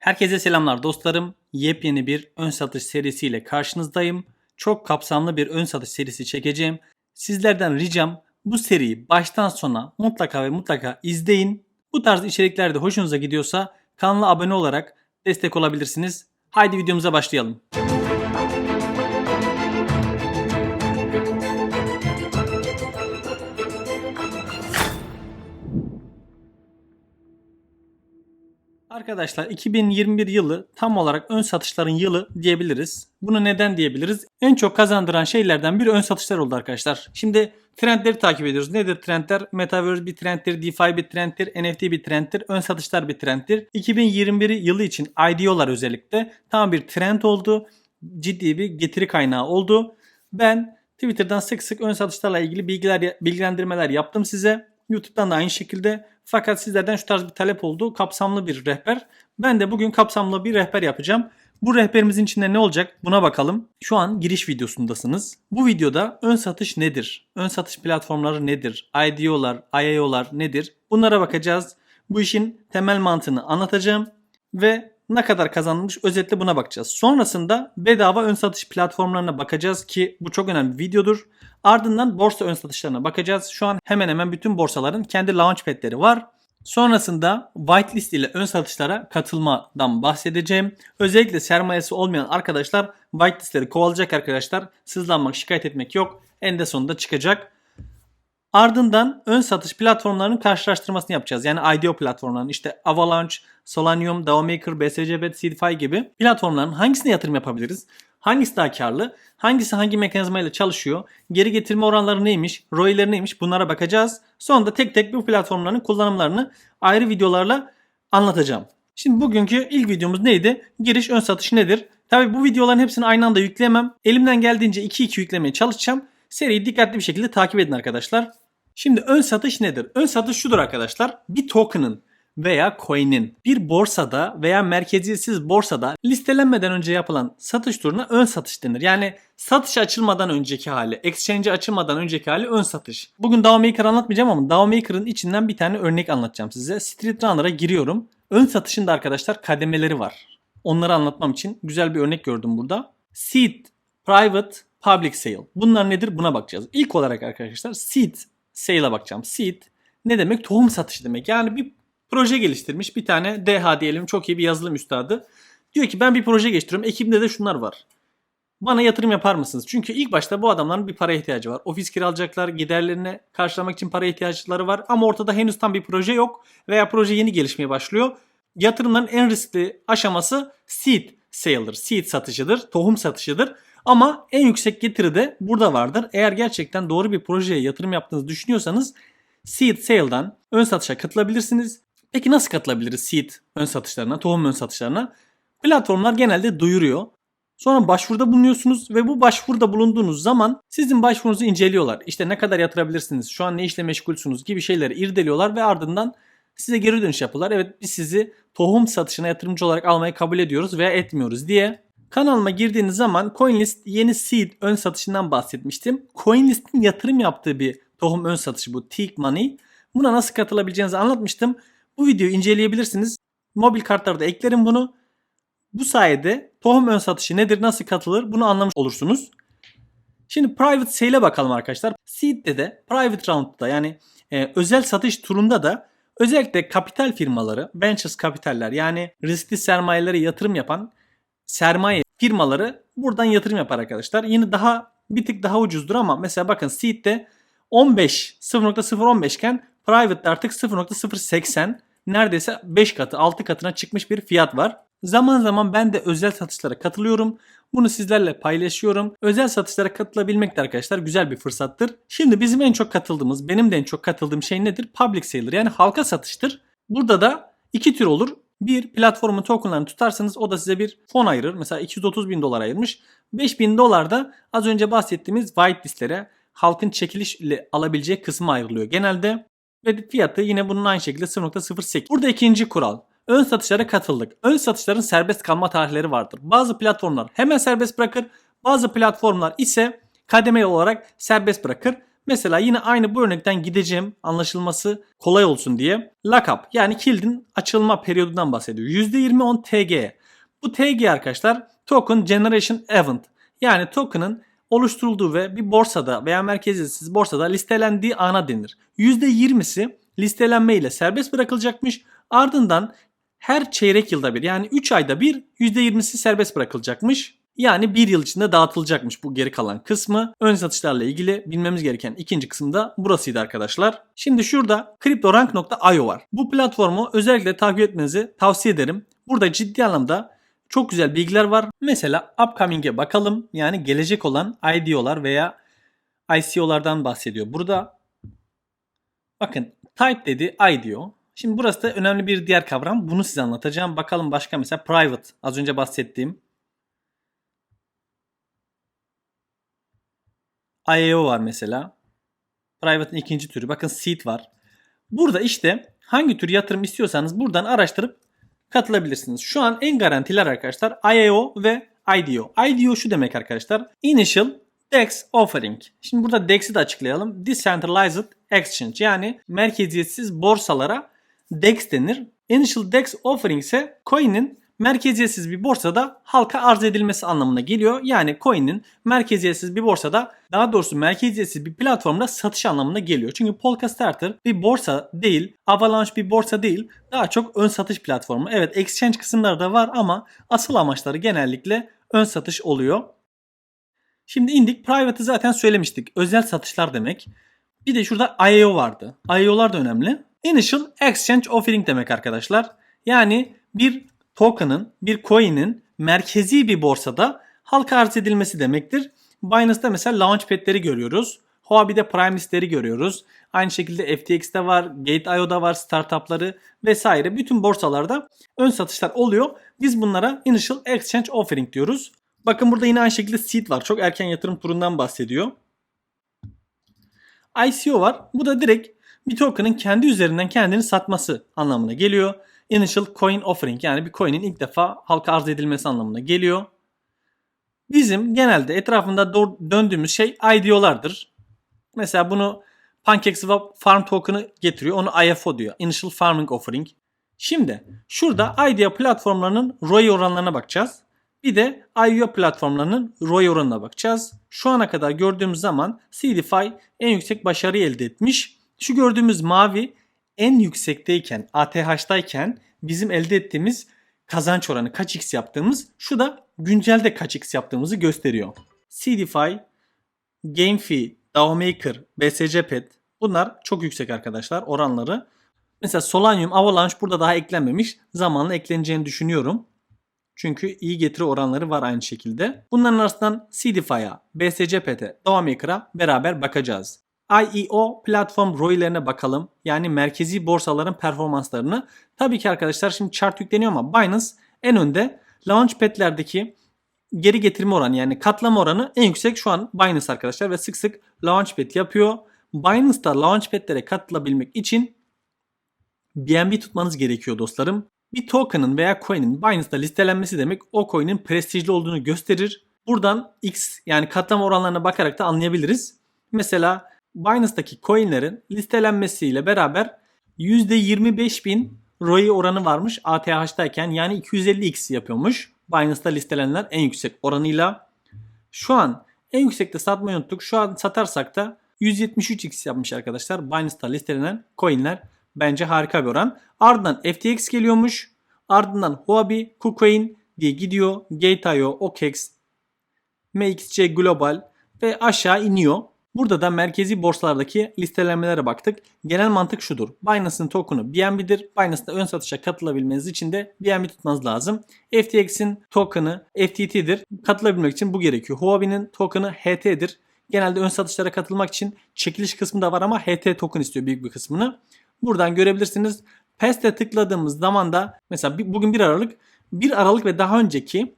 Herkese selamlar dostlarım. Yepyeni bir ön satış serisiyle karşınızdayım. Çok kapsamlı bir ön satış serisi çekeceğim. Sizlerden ricam bu seriyi baştan sona mutlaka ve mutlaka izleyin. Bu tarz içerikler de hoşunuza gidiyorsa kanala abone olarak destek olabilirsiniz. Haydi videomuza başlayalım. Arkadaşlar 2021 yılı tam olarak ön satışların yılı diyebiliriz. Bunu neden diyebiliriz? En çok kazandıran şeylerden biri ön satışlar oldu arkadaşlar. Şimdi trendleri takip ediyoruz. Nedir trendler? Metaverse bir trendtir, DeFi bir trendtir, NFT bir trendtir, ön satışlar bir trendtir. 2021 yılı için IDO'lar özellikle tam bir trend oldu. Ciddi bir getiri kaynağı oldu. Ben Twitter'dan sık sık ön satışlarla ilgili bilgiler bilgilendirmeler yaptım size. YouTube'dan da aynı şekilde. Fakat sizlerden şu tarz bir talep oldu. Kapsamlı bir rehber. Ben de bugün kapsamlı bir rehber yapacağım. Bu rehberimizin içinde ne olacak buna bakalım. Şu an giriş videosundasınız. Bu videoda ön satış nedir? Ön satış platformları nedir? IDO'lar, IAO'lar nedir? Bunlara bakacağız. Bu işin temel mantığını anlatacağım ve ne kadar kazanılmış özetle buna bakacağız. Sonrasında bedava ön satış platformlarına bakacağız ki bu çok önemli bir videodur. Ardından borsa ön satışlarına bakacağız. Şu an hemen hemen bütün borsaların kendi launchpad'leri var. Sonrasında whitelist ile ön satışlara katılmadan bahsedeceğim. Özellikle sermayesi olmayan arkadaşlar whitelistleri kovalayacak arkadaşlar. Sızlanmak, şikayet etmek yok. En sonunda çıkacak. Ardından ön satış platformlarının karşılaştırmasını yapacağız. Yani IDO platformlarının işte Avalanche, Solanium, DAOmaker, BSCBet, Seedify gibi platformların hangisine yatırım yapabiliriz? Hangisi daha karlı? Hangisi hangi mekanizmayla çalışıyor? Geri getirme oranları neymiş? ROI'leri neymiş? Bunlara bakacağız. Sonra da tek tek bu platformların kullanımlarını ayrı videolarla anlatacağım. Şimdi bugünkü ilk videomuz neydi? Giriş ön satış nedir? Tabi bu videoların hepsini aynı anda yükleyemem. Elimden geldiğince 2-2 yüklemeye çalışacağım. Seriyi dikkatli bir şekilde takip edin arkadaşlar. Şimdi ön satış nedir? Ön satış şudur arkadaşlar. Bir token'ın veya coin'in bir borsada veya merkeziyetsiz borsada listelenmeden önce yapılan satış turuna ön satış denir. Yani satış açılmadan önceki hali, exchange açılmadan önceki hali ön satış. Bugün DAO Maker anlatmayacağım ama DAO Maker'ın içinden bir tane örnek anlatacağım size. Street Runner'a giriyorum. Ön satışında arkadaşlar kademeleri var. Onları anlatmam için güzel bir örnek gördüm burada. Seed, Private, Public Sale. Bunlar nedir? Buna bakacağız. İlk olarak arkadaşlar Seed Sale'a bakacağım. Seed ne demek? Tohum satışı demek. Yani bir proje geliştirmiş bir tane DH diyelim çok iyi bir yazılım üstadı. Diyor ki ben bir proje geliştiriyorum. Ekibimde de şunlar var. Bana yatırım yapar mısınız? Çünkü ilk başta bu adamların bir para ihtiyacı var. Ofis kiralayacaklar, giderlerini karşılamak için para ihtiyaçları var. Ama ortada henüz tam bir proje yok veya proje yeni gelişmeye başlıyor. Yatırımların en riskli aşaması seed sale'dır. Seed satışıdır, tohum satışıdır. Ama en yüksek getiri de burada vardır. Eğer gerçekten doğru bir projeye yatırım yaptığınızı düşünüyorsanız seed sale'dan ön satışa katılabilirsiniz. Peki nasıl katılabiliriz seed ön satışlarına, tohum ön satışlarına? Platformlar genelde duyuruyor. Sonra başvuruda bulunuyorsunuz ve bu başvuruda bulunduğunuz zaman sizin başvurunuzu inceliyorlar. İşte ne kadar yatırabilirsiniz, şu an ne işle meşgulsünüz gibi şeyleri irdeliyorlar ve ardından size geri dönüş yapıyorlar. Evet biz sizi tohum satışına yatırımcı olarak almayı kabul ediyoruz veya etmiyoruz diye. Kanalıma girdiğiniz zaman CoinList yeni seed ön satışından bahsetmiştim. CoinList'in yatırım yaptığı bir tohum ön satışı bu Teak Money. Buna nasıl katılabileceğinizi anlatmıştım. Bu videoyu inceleyebilirsiniz. Mobil kartlarda eklerim bunu. Bu sayede tohum ön satışı nedir, nasıl katılır bunu anlamış olursunuz. Şimdi private sale'e bakalım arkadaşlar. Seed'de de private round'da yani e, özel satış turunda da özellikle kapital firmaları, ventures kapitaller yani riskli sermayelere yatırım yapan sermaye firmaları buradan yatırım yapar arkadaşlar. Yine daha bir tık daha ucuzdur ama mesela bakın Seed'de 15 0.015 iken Private'de artık 0.080 neredeyse 5 katı 6 katına çıkmış bir fiyat var. Zaman zaman ben de özel satışlara katılıyorum. Bunu sizlerle paylaşıyorum. Özel satışlara katılabilmek de arkadaşlar güzel bir fırsattır. Şimdi bizim en çok katıldığımız, benim de en çok katıldığım şey nedir? Public sale'dir yani halka satıştır. Burada da iki tür olur. Bir platformun tokenlarını tutarsanız o da size bir fon ayırır. Mesela 230 bin dolar ayırmış. 5 bin dolar da az önce bahsettiğimiz whitelistlere halkın çekilişle alabileceği kısmı ayrılıyor genelde. Ve fiyatı yine bunun aynı şekilde 0.08. Burada ikinci kural. Ön satışlara katıldık. Ön satışların serbest kalma tarihleri vardır. Bazı platformlar hemen serbest bırakır. Bazı platformlar ise kademeli olarak serbest bırakır. Mesela yine aynı bu örnekten gideceğim anlaşılması kolay olsun diye. Lockup yani kilidin açılma periyodundan bahsediyor. %20 on TG. Bu TG arkadaşlar Token Generation Event. Yani token'ın oluşturulduğu ve bir borsada veya merkeziyetsiz borsada listelendiği ana denir. %20'si listelenme ile serbest bırakılacakmış. Ardından her çeyrek yılda bir yani 3 ayda bir %20'si serbest bırakılacakmış. Yani bir yıl içinde dağıtılacakmış bu geri kalan kısmı. Ön satışlarla ilgili bilmemiz gereken ikinci kısım da burasıydı arkadaşlar. Şimdi şurada CryptoRank.io var. Bu platformu özellikle takip etmenizi tavsiye ederim. Burada ciddi anlamda çok güzel bilgiler var. Mesela upcoming'e bakalım. Yani gelecek olan IDO'lar veya ICO'lardan bahsediyor. Burada bakın type dedi IDO. Şimdi burası da önemli bir diğer kavram. Bunu size anlatacağım. Bakalım başka mesela private. Az önce bahsettiğim. IAO var mesela. Private'ın ikinci türü. Bakın seed var. Burada işte hangi tür yatırım istiyorsanız buradan araştırıp katılabilirsiniz. Şu an en garantiler arkadaşlar IAO ve IDO. IDO şu demek arkadaşlar. Initial DEX Offering. Şimdi burada DEX'i de açıklayalım. Decentralized Exchange yani merkeziyetsiz borsalara DEX denir. Initial DEX Offering ise coin'in merkeziyetsiz bir borsada halka arz edilmesi anlamına geliyor. Yani coin'in merkeziyetsiz bir borsada daha doğrusu merkeziyetsiz bir platformda satış anlamına geliyor. Çünkü Polkastarter bir borsa değil, Avalanche bir borsa değil. Daha çok ön satış platformu. Evet exchange kısımları da var ama asıl amaçları genellikle ön satış oluyor. Şimdi indik. Private'ı zaten söylemiştik. Özel satışlar demek. Bir de şurada IAO vardı. IAO'lar da önemli. Initial Exchange Offering demek arkadaşlar. Yani bir token'ın, bir coin'in merkezi bir borsada halka arz edilmesi demektir. Binance'da mesela launchpad'leri görüyoruz. Huobi'de prime listleri görüyoruz. Aynı şekilde FTX'te var, Gate.io'da var, startupları vesaire. Bütün borsalarda ön satışlar oluyor. Biz bunlara Initial Exchange Offering diyoruz. Bakın burada yine aynı şekilde seed var. Çok erken yatırım turundan bahsediyor. ICO var. Bu da direkt bir token'ın kendi üzerinden kendini satması anlamına geliyor. Initial Coin Offering yani bir coin'in ilk defa halka arz edilmesi anlamına geliyor. Bizim genelde etrafında döndüğümüz şey IDO'lardır. Mesela bunu PancakeSwap Farm Token'ı getiriyor. Onu IFO diyor. Initial Farming Offering. Şimdi şurada IDO platformlarının ROI oranlarına bakacağız. Bir de IO platformlarının ROI oranına bakacağız. Şu ana kadar gördüğümüz zaman CDFI en yüksek başarıyı elde etmiş. Şu gördüğümüz mavi en yüksekteyken, ATH'dayken bizim elde ettiğimiz kazanç oranı kaç x yaptığımız şu da güncelde kaç x yaptığımızı gösteriyor. CDFI, GameFi, DAOmaker, BSC Pet bunlar çok yüksek arkadaşlar oranları. Mesela Solanium, Avalanche burada daha eklenmemiş. Zamanla ekleneceğini düşünüyorum. Çünkü iyi getiri oranları var aynı şekilde. Bunların arasından CDFI'ya, BSC Pet'e, DAOmaker'a beraber bakacağız. IEO platform ROI'lerine bakalım. Yani merkezi borsaların performanslarını. Tabii ki arkadaşlar şimdi chart yükleniyor ama Binance en önde. Launchpad'lerdeki geri getirme oranı yani katlama oranı en yüksek şu an Binance arkadaşlar ve sık sık Launchpad yapıyor. Binance'da Launchpad'lere katılabilmek için BNB tutmanız gerekiyor dostlarım. Bir token'ın veya coin'in Binance'da listelenmesi demek o coin'in prestijli olduğunu gösterir. Buradan X yani katlama oranlarına bakarak da anlayabiliriz. Mesela Binance'daki coinlerin listelenmesiyle beraber %25 bin ROI oranı varmış ATH'dayken yani 250x yapıyormuş. Binance'da listelenenler en yüksek oranıyla. Şu an en yüksekte satmayı unuttuk. Şu an satarsak da 173x yapmış arkadaşlar. Binance'da listelenen coinler bence harika bir oran. Ardından FTX geliyormuş. Ardından Huobi, KuCoin diye gidiyor. Gate.io, OKEX, MXC Global ve aşağı iniyor. Burada da merkezi borsalardaki listelenmelere baktık. Genel mantık şudur. Binance'ın token'ı BNB'dir. Binance'da ön satışa katılabilmeniz için de BNB tutmanız lazım. FTX'in token'ı FTT'dir. Katılabilmek için bu gerekiyor. Huobi'nin token'ı HT'dir. Genelde ön satışlara katılmak için çekiliş kısmı da var ama HT token istiyor büyük bir kısmını. Buradan görebilirsiniz. PES'te tıkladığımız zaman da mesela bugün 1 Aralık 1 Aralık ve daha önceki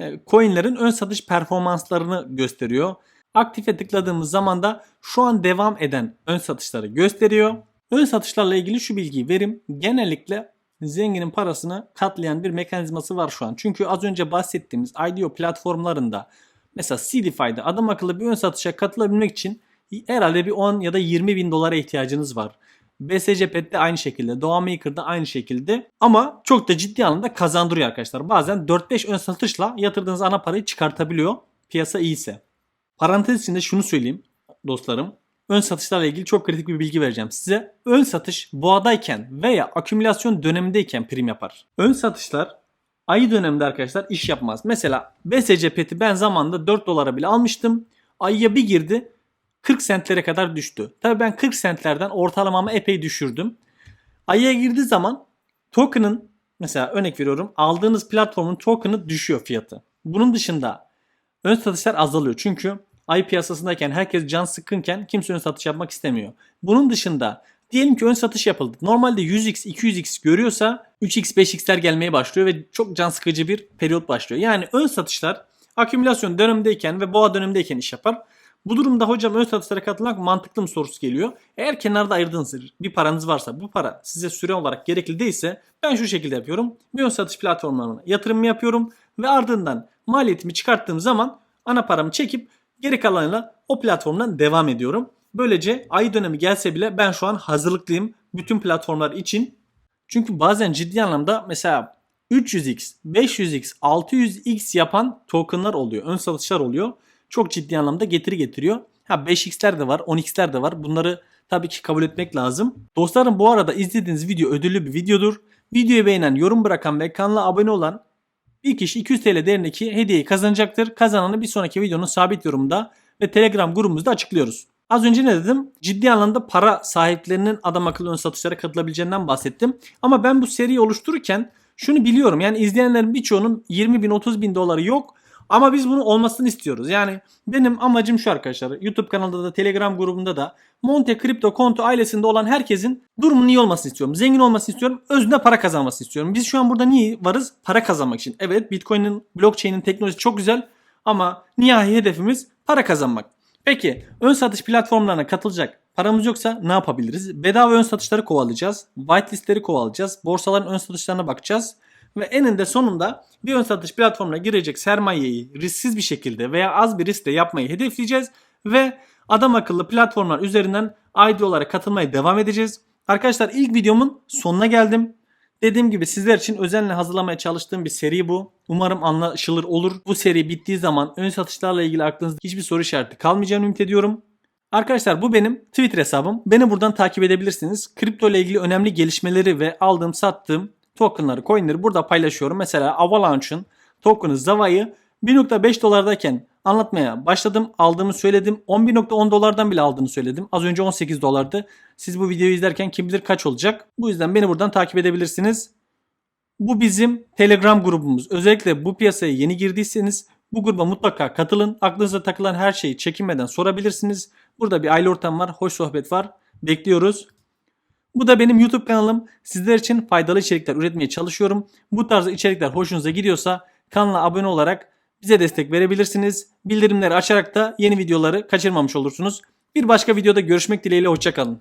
e, coinlerin ön satış performanslarını gösteriyor. Aktife tıkladığımız zaman da şu an devam eden ön satışları gösteriyor. Ön satışlarla ilgili şu bilgiyi verim. Genellikle zenginin parasını katlayan bir mekanizması var şu an. Çünkü az önce bahsettiğimiz IDO platformlarında mesela CDFI'de adam akıllı bir ön satışa katılabilmek için herhalde bir 10 ya da 20 bin dolara ihtiyacınız var. BSC Pet'te aynı şekilde, Doğa Maker'da aynı şekilde ama çok da ciddi anlamda kazandırıyor arkadaşlar. Bazen 4-5 ön satışla yatırdığınız ana parayı çıkartabiliyor piyasa iyiyse. Parantez içinde şunu söyleyeyim dostlarım. Ön satışlarla ilgili çok kritik bir bilgi vereceğim size. Ön satış boğadayken veya akümülasyon dönemindeyken prim yapar. Ön satışlar ayı döneminde arkadaşlar iş yapmaz. Mesela BSC Pet'i ben zamanında 4 dolara bile almıştım. Ayıya bir girdi 40 sentlere kadar düştü. Tabii ben 40 sentlerden ortalamamı epey düşürdüm. Ayıya girdiği zaman token'ın mesela örnek veriyorum aldığınız platformun token'ı düşüyor fiyatı. Bunun dışında ön satışlar azalıyor. Çünkü ay piyasasındayken herkes can sıkkınken kimse ön satış yapmak istemiyor. Bunun dışında diyelim ki ön satış yapıldı. Normalde 100x 200x görüyorsa 3x 5x'ler gelmeye başlıyor ve çok can sıkıcı bir periyot başlıyor. Yani ön satışlar akümülasyon dönemindeyken ve boğa dönemindeyken iş yapar. Bu durumda hocam ön satışlara katılmak mantıklı mı sorusu geliyor. Eğer kenarda ayırdığınız bir paranız varsa bu para size süre olarak gerekli değilse ben şu şekilde yapıyorum. Bir ön satış platformlarına yatırımımı yapıyorum ve ardından maliyetimi çıkarttığım zaman ana paramı çekip geri kalanıyla o platformdan devam ediyorum. Böylece ay dönemi gelse bile ben şu an hazırlıklıyım bütün platformlar için. Çünkü bazen ciddi anlamda mesela 300x, 500x, 600x yapan tokenlar oluyor. Ön satışlar oluyor. Çok ciddi anlamda getiri getiriyor. Ha 5x'ler de var, 10x'ler de var. Bunları tabii ki kabul etmek lazım. Dostlarım bu arada izlediğiniz video ödüllü bir videodur. Videoyu beğenen, yorum bırakan ve kanala abone olan bir kişi 200 TL değerindeki hediyeyi kazanacaktır. Kazananı bir sonraki videonun sabit yorumunda ve Telegram grubumuzda açıklıyoruz. Az önce ne dedim? Ciddi anlamda para sahiplerinin adam akıllı ön satışlara katılabileceğinden bahsettim. Ama ben bu seriyi oluştururken şunu biliyorum. Yani izleyenlerin birçoğunun 20 bin 30 bin doları yok. Ama biz bunu olmasını istiyoruz. Yani benim amacım şu arkadaşlar. YouTube kanalında da Telegram grubunda da Monte Crypto Konto ailesinde olan herkesin durumunun iyi olmasını istiyorum. Zengin olmasını istiyorum. Özünde para kazanmasını istiyorum. Biz şu an burada niye varız? Para kazanmak için. Evet Bitcoin'in, blockchain'in teknolojisi çok güzel ama nihai hedefimiz para kazanmak. Peki ön satış platformlarına katılacak paramız yoksa ne yapabiliriz? Bedava ön satışları kovalayacağız. Whitelistleri kovalayacağız. Borsaların ön satışlarına bakacağız. Ve eninde sonunda bir ön satış platformuna girecek sermayeyi risksiz bir şekilde veya az bir riskle yapmayı hedefleyeceğiz. Ve adam akıllı platformlar üzerinden ID olarak katılmaya devam edeceğiz. Arkadaşlar ilk videomun sonuna geldim. Dediğim gibi sizler için özenle hazırlamaya çalıştığım bir seri bu. Umarım anlaşılır olur. Bu seri bittiği zaman ön satışlarla ilgili aklınızda hiçbir soru işareti kalmayacağını ümit ediyorum. Arkadaşlar bu benim Twitter hesabım. Beni buradan takip edebilirsiniz. Kripto ile ilgili önemli gelişmeleri ve aldığım sattığım tokenları, coinleri burada paylaşıyorum. Mesela Avalanche'ın token'ı Zava'yı 1.5 dolardayken anlatmaya başladım. Aldığımı söyledim. 11.10 dolardan bile aldığını söyledim. Az önce 18 dolardı. Siz bu videoyu izlerken kim bilir kaç olacak. Bu yüzden beni buradan takip edebilirsiniz. Bu bizim Telegram grubumuz. Özellikle bu piyasaya yeni girdiyseniz bu gruba mutlaka katılın. Aklınıza takılan her şeyi çekinmeden sorabilirsiniz. Burada bir aile ortam var, hoş sohbet var. Bekliyoruz. Bu da benim YouTube kanalım. Sizler için faydalı içerikler üretmeye çalışıyorum. Bu tarz içerikler hoşunuza gidiyorsa kanala abone olarak bize destek verebilirsiniz. Bildirimleri açarak da yeni videoları kaçırmamış olursunuz. Bir başka videoda görüşmek dileğiyle hoşçakalın.